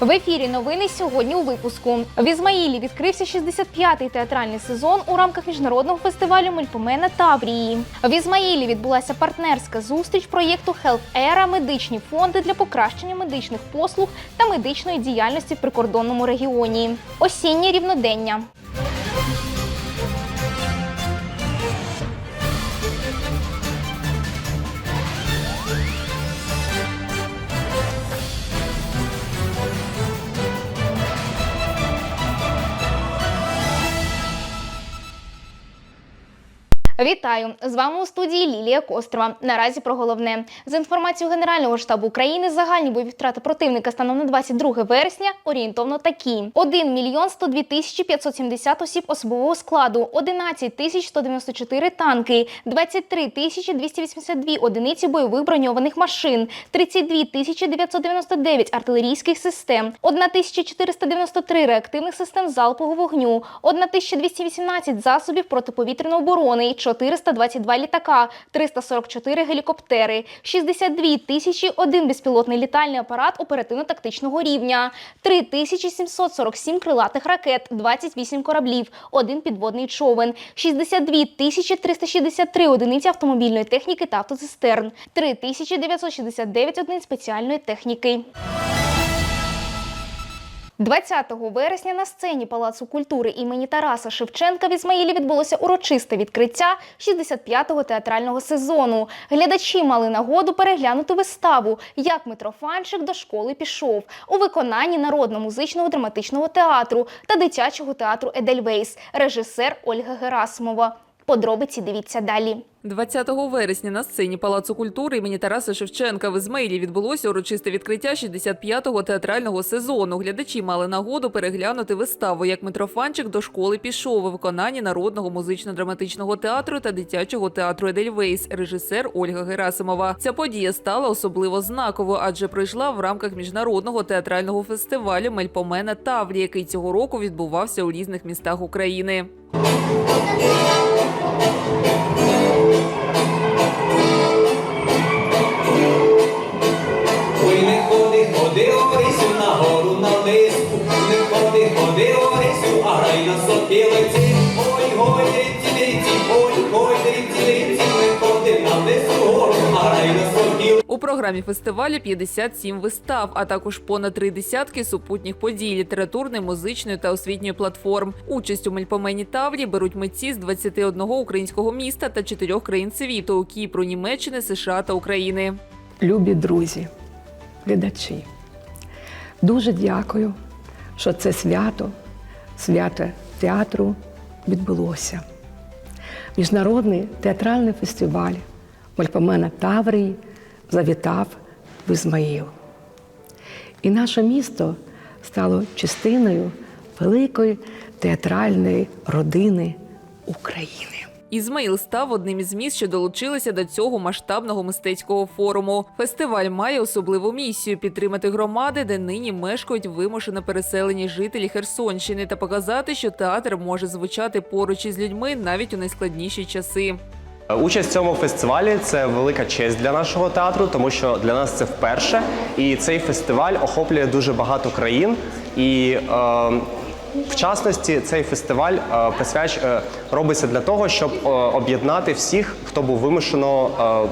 В ефірі новини сьогодні у випуску. В Ізмаїлі відкрився 65-й театральний сезон у рамках міжнародного фестивалю Мельпомена Таврії. В Ізмаїлі відбулася партнерська зустріч проєкту Health Era медичні фонди для покращення медичних послуг та медичної діяльності в прикордонному регіоні. Осіннє рівнодення. Вітаю! З вами у студії Лілія Кострова. Наразі про головне. З інформацією Генерального штабу України загальні бойові втрати противника станом на 22 вересня орієнтовно такі: 1 мільйон 102 тисячі 570 осіб особового складу, 11 тисяч 194 танки, 23 тисячі 282 одиниці бойових броньованих машин, 32 тисячі 999 артилерійських систем, 1493 реактивних систем залпового вогню, 1218 засобів протиповітряної оборони, 422 літака, 344 гелікоптери, 62 тисячі один безпілотний літальний апарат оперативно-тактичного рівня, 3747 крилатих ракет, 28 кораблів, один підводний човен, 62 тисячі 363 одиниці автомобільної техніки та автоцистерн, 3969 одиниць спеціальної техніки. 20 вересня на сцені Палацу культури імені Тараса Шевченка в Ізмаїлі відбулося урочисте відкриття 65-го театрального сезону. Глядачі мали нагоду переглянути виставу Як Митрофанчик до школи пішов у виконанні народно-музичного драматичного театру та дитячого театру Едельвейс, режисер Ольга Герасимова. Подробиці дивіться далі. 20 вересня на сцені Палацу культури імені Тараса Шевченка в Ізмаїлі відбулося урочисте відкриття 65-го театрального сезону. Глядачі мали нагоду переглянути виставу як Митрофанчик до школи пішов у виконанні народного музично-драматичного театру та дитячого театру Едельвейс, режисер Ольга Герасимова. Ця подія стала особливо знаковою, адже пройшла в рамках міжнародного театрального фестивалю Мельпомена Таврі, який цього року відбувався у різних містах України. Ой, не ходи, ходи, Орисю, на гору на лиску, програмі фестивалю 57 вистав, а також понад три десятки супутніх подій літературної, музичної та освітньої платформ. Участь у Мельпомені Таврі беруть митці з 21 українського міста та чотирьох країн світу Кіпру, Німеччини, США та України. Любі друзі, глядачі, дуже дякую, що це свято, свято театру відбулося. Міжнародний театральний фестиваль Мальпомена Таврії завітав в Ізмаїл. І наше місто стало частиною великої театральної родини України. Ізмаїл став одним із міст, що долучилися до цього масштабного мистецького форуму. Фестиваль має особливу місію підтримати громади, де нині мешкають вимушено переселені жителі Херсонщини, та показати, що театр може звучати поруч із людьми навіть у найскладніші часи. Участь в цьому фестивалі це велика честь для нашого театру, тому що для нас це вперше. І цей фестиваль охоплює дуже багато країн. І е, в частності цей фестиваль е, присвяч е, робиться для того, щоб е, об'єднати всіх, хто був вимушено е,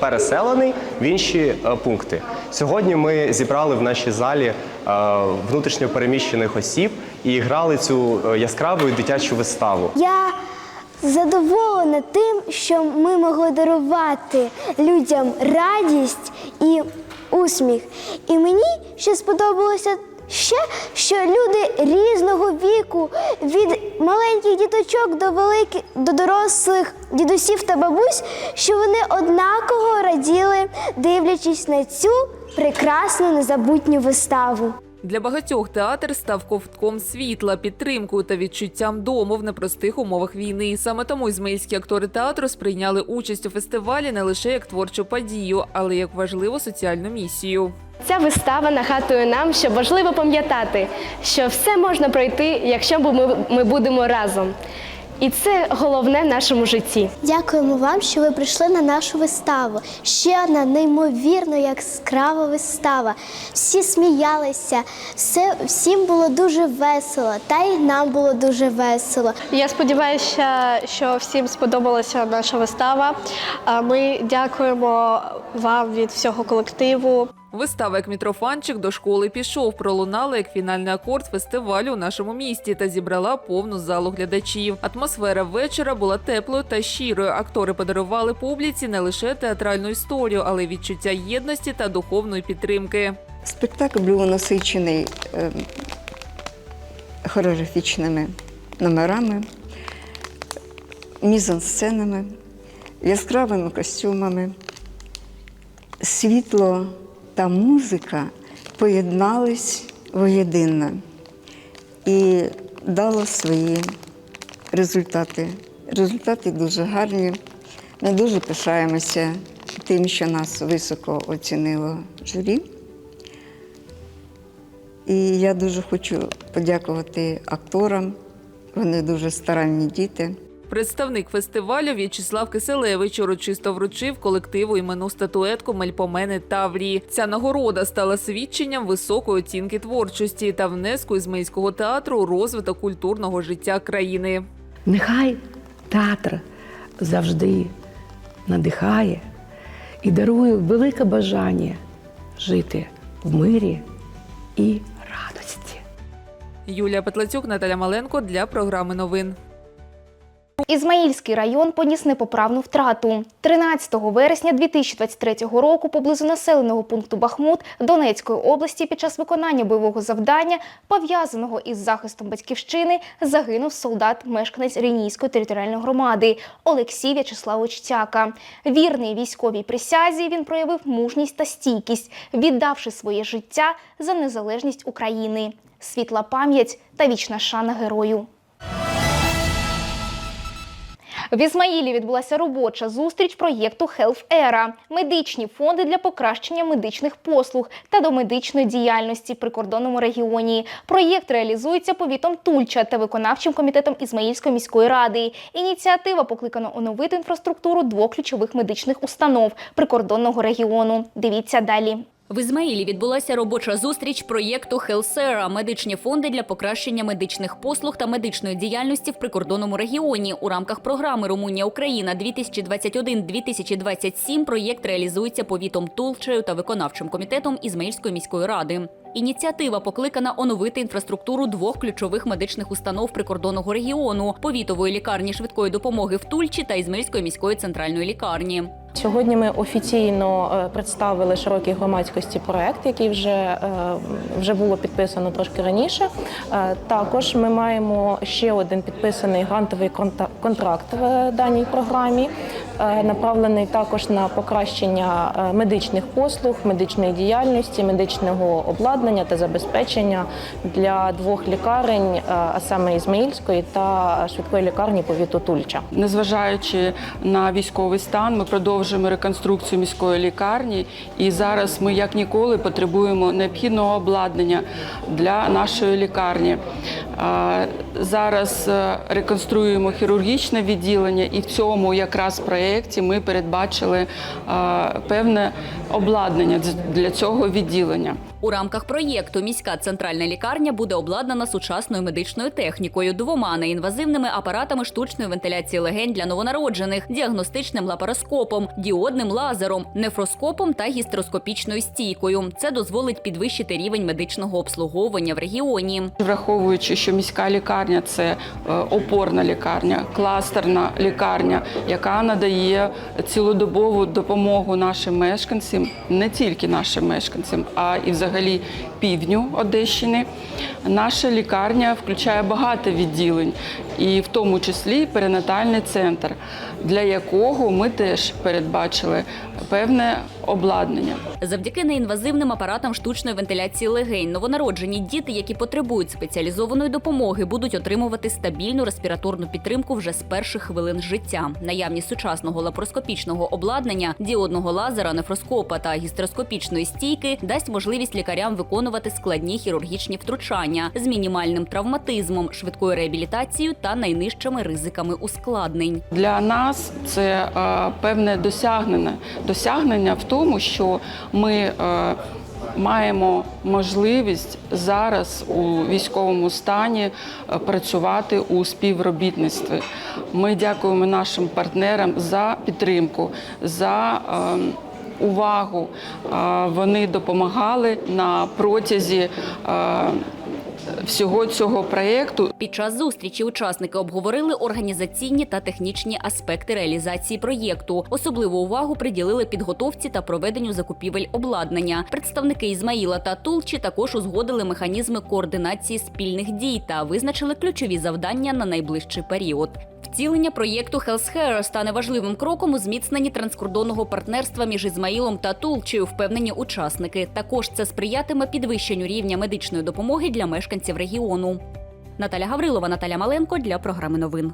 переселений в інші е, пункти. Сьогодні ми зібрали в нашій залі е, внутрішньо переміщених осіб і грали цю е, яскраву дитячу виставу. Я задоволена тим, що ми могли дарувати людям радість і усміх. І мені ще сподобалося ще, що люди різного віку, від маленьких діточок до великих до дорослих дідусів та бабусь, що вони однаково раділи, дивлячись на цю прекрасну незабутню виставу. Для багатьох театр став ковтком світла, підтримкою та відчуттям дому в непростих умовах війни. Саме тому ізмаїльські актори театру сприйняли участь у фестивалі не лише як творчу подію, але як важливу соціальну місію. Ця вистава нагадує нам, що важливо пам'ятати, що все можна пройти, якщо ми будемо разом. І це головне в нашому житті. Дякуємо вам, що ви прийшли на нашу виставу. Ще одна неймовірно яскрава вистава. Всі сміялися, все, всім було дуже весело, та й нам було дуже весело. Я сподіваюся, що всім сподобалася наша вистава. А Ми дякуємо вам від всього колективу. Вистава як мітрофанчик до школи пішов, пролунала як фінальний акорд фестивалю у нашому місті та зібрала повну залу глядачів. Атмосфера вечора була теплою та щирою. Актори подарували публіці не лише театральну історію, але й відчуття єдності та духовної підтримки. Спектакль був насичений е, хореографічними номерами, мізансценами, яскравими костюмами. Світло та музика поєднались воєдино і дало свої результати. Результати дуже гарні. Ми дуже пишаємося тим, що нас високо оцінило журі. І я дуже хочу подякувати акторам. Вони дуже старанні діти. Представник фестивалю В'ячеслав Киселевич урочисто вручив колективу іменну статуетку Мельпомени Таврії. Ця нагорода стала свідченням високої оцінки творчості та внеску Ізмаїльського театру у розвиток культурного життя країни. Нехай театр завжди надихає і дарує велике бажання жити в мирі і радості. Юлія Петлацюк, Наталя Маленко для програми новин. Ізмаїльський район поніс непоправну втрату. 13 вересня 2023 року поблизу населеного пункту Бахмут Донецької області під час виконання бойового завдання, пов'язаного із захистом батьківщини, загинув солдат, мешканець Ренійської територіальної громади Олексій В'ячеславович Цяка. Вірний військовій присязі він проявив мужність та стійкість, віддавши своє життя за незалежність України. Світла пам'ять та вічна шана герою. В Ізмаїлі відбулася робоча зустріч проєкту Health Era – медичні фонди для покращення медичних послуг та домедичної діяльності при кордонному регіоні. Проєкт реалізується повітом Тульча та виконавчим комітетом Ізмаїльської міської ради. Ініціатива покликана оновити інфраструктуру двох ключових медичних установ прикордонного регіону. Дивіться далі. В Ізмаїлі відбулася робоча зустріч проєкту Хелсера медичні фонди для покращення медичних послуг та медичної діяльності в прикордонному регіоні. У рамках програми Румунія Україна 2021-2027 проєкт реалізується повітом Тулчею та виконавчим комітетом Ізмаїльської міської ради. Ініціатива покликана оновити інфраструктуру двох ключових медичних установ прикордонного регіону повітової лікарні швидкої допомоги в Тульчі та Ізмаїльської міської центральної лікарні. Сьогодні ми офіційно е, представили широкій громадськості проект, який вже, е, вже було підписано трошки раніше. Е, Також ми маємо ще один підписаний грантовий контракт в даній програмі, направлений також на покращення медичних послуг, медичної діяльності, медичного обладнання та забезпечення для двох лікарень, а саме Ізмаїльської та швидкої лікарні повіту Тульча. Незважаючи на військовий стан, ми продовжуємо реконструкцію міської лікарні, і зараз ми як ніколи потребуємо необхідного обладнання для нашої лікарні. Зараз е, реконструюємо хірургічне відділення, і в цьому якраз проєкті ми передбачили е, певне обладнання для цього відділення. У рамках проєкту міська центральна лікарня буде обладнана сучасною медичною технікою, двома неінвазивними апаратами штучної вентиляції легень для новонароджених, діагностичним лапароскопом, діодним лазером, нефроскопом та гістероскопічною стійкою. Це дозволить підвищити рівень медичного обслуговування в регіоні. Враховуючи, що міська лікарня це е, опорна лікарня, кластерна лікарня, яка надає цілодобову допомогу нашим мешканцям, не тільки нашим мешканцям, а і взагалі півдню Одещини. Наша лікарня включає багато відділень, і в тому числі перинатальний центр, для якого ми теж передбачили певне обладнання. Завдяки неінвазивним апаратам штучної вентиляції легень, новонароджені діти, які потребують спеціалізованої допомоги, будуть отримувати стабільну респіраторну підтримку вже з перших хвилин життя. Наявність сучасного лапароскопічного обладнання, діодного лазера, нефроскопа та гістероскопічної стійки дасть можливість лікарям виконувати складні хірургічні втручання з мінімальним травматизмом, швидкою реабілітацією та найнижчими ризиками ускладнень. Для нас це е, певне досягнення, досягнення в тому, що ми е, маємо можливість зараз у військовому стані е, працювати у співробітництві. Ми дякуємо нашим партнерам за підтримку, за е, увагу. Е, Вони допомагали на протязі. Всього цього проєкту Під час зустрічі учасники обговорили організаційні та технічні аспекти реалізації проєкту. Особливу увагу приділили підготовці та проведенню закупівель обладнання. Представники Ізмаїла та Тулчі також узгодили механізми координації спільних дій та визначили ключові завдання на найближчий період. Втілення проєкту Health Care стане важливим кроком у зміцненні транскордонного партнерства між Ізмаїлом та Тулчею, впевнені учасники. Також це сприятиме підвищенню рівня медичної допомоги для мешканців регіону. Наталя Гаврилова, Наталя Маленко для програми новин.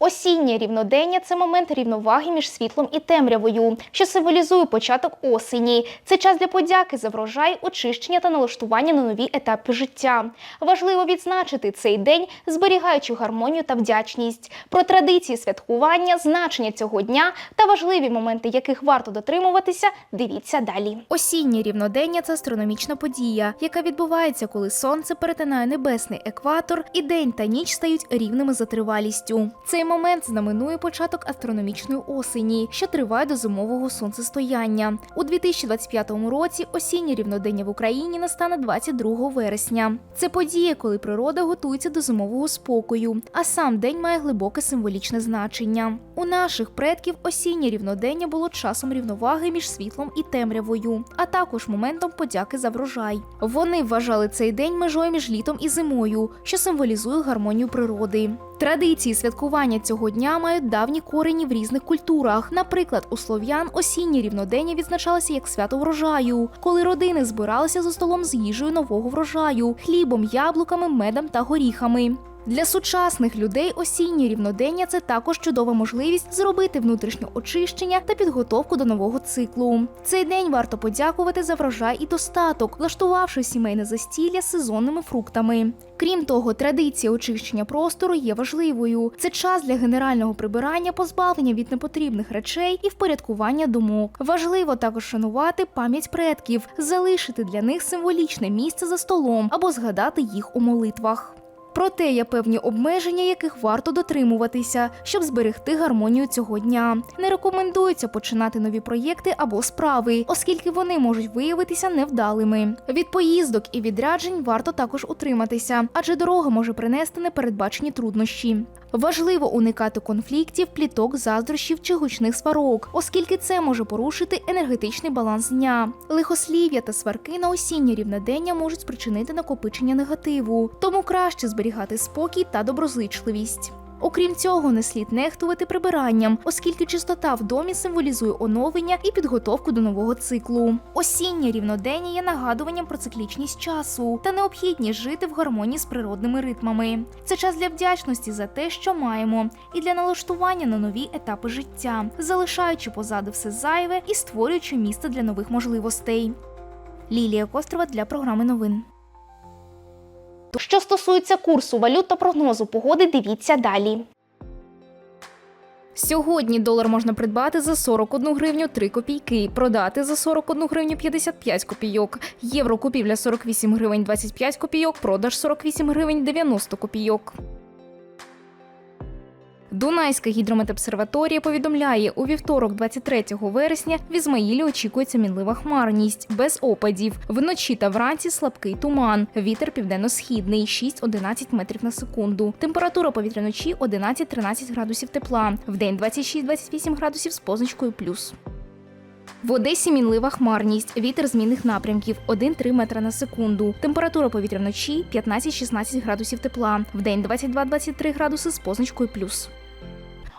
Осіннє рівнодення це момент рівноваги між світлом і темрявою, що символізує початок осені. Це час для подяки за врожай, очищення та налаштування на нові етапи життя. Важливо відзначити цей день, зберігаючи гармонію та вдячність. Про традиції святкування, значення цього дня та важливі моменти, яких варто дотримуватися, дивіться далі. Осіннє рівнодення це астрономічна подія, яка відбувається, коли сонце перетинає небесний екватор, і день та ніч стають рівними за тривалістю. Цей момент знаменує початок астрономічної осені, що триває до зимового сонцестояння. У 2025 році осіннє рівнодення в Україні настане 22 вересня. Це подія, коли природа готується до зимового спокою, а сам день має глибоке символічне значення. У наших предків осіннє рівнодення було часом рівноваги між світлом і темрявою, а також моментом подяки за врожай. Вони вважали цей день межою між літом і зимою, що символізує гармонію природи. Традиції святкування цього дня мають давні корені в різних культурах. Наприклад, у слов'ян осіннє рівнодення відзначалося як свято врожаю, коли родини збиралися за столом з їжею нового врожаю, хлібом, яблуками, медом та горіхами. Для сучасних людей осіннє рівнодення це також чудова можливість зробити внутрішнє очищення та підготовку до нового циклу. Цей день варто подякувати за врожай і достаток, влаштувавши сімейне застілля з сезонними фруктами. Крім того, традиція очищення простору є важливою. Це час для генерального прибирання, позбавлення від непотрібних речей і впорядкування думок. Важливо також шанувати пам'ять предків, залишити для них символічне місце за столом або згадати їх у молитвах. Проте є певні обмеження, яких варто дотримуватися, щоб зберегти гармонію цього дня. Не рекомендується починати нові проєкти або справи, оскільки вони можуть виявитися невдалими. Від поїздок і відряджень варто також утриматися, адже дорога може принести непередбачені труднощі. Важливо уникати конфліктів, пліток, заздрощів чи гучних сварок, оскільки це може порушити енергетичний баланс дня. Лихослів'я та сварки на осіннє рівнодення можуть спричинити накопичення негативу, тому краще зберігати спокій та доброзичливість. Окрім цього, не слід нехтувати прибиранням, оскільки чистота в домі символізує оновлення і підготовку до нового циклу. Осіннє рівнодення є нагадуванням про циклічність часу та необхідність жити в гармонії з природними ритмами. Це час для вдячності за те, що маємо, і для налаштування на нові етапи життя, залишаючи позаду все зайве і створюючи місце для нових можливостей. Лілія Кострова для програми новин. Що стосується курсу валют та прогнозу погоди, дивіться далі. Сьогодні долар можна придбати за 41 гривню 3 копійки, продати за 41 гривню 55 копійок. Євро купівля 48 гривень 25 копійок, продаж 48 гривень 90 копійок. Дунайська гідрометобсерваторія повідомляє, у вівторок, 23 вересня, в Ізмаїлі очікується мінлива хмарність, без опадів. Вночі та вранці слабкий туман. Вітер південно-східний 6-11 метрів на секунду. Температура повітря вночі 11-13 градусів тепла. Вдень 26-28 градусів з позначкою плюс. В Одесі мінлива хмарність, вітер змінних напрямків 1-3 метра на секунду. Температура повітря вночі 15-16 градусів тепла. Вдень 22-23 градуси з позначкою плюс.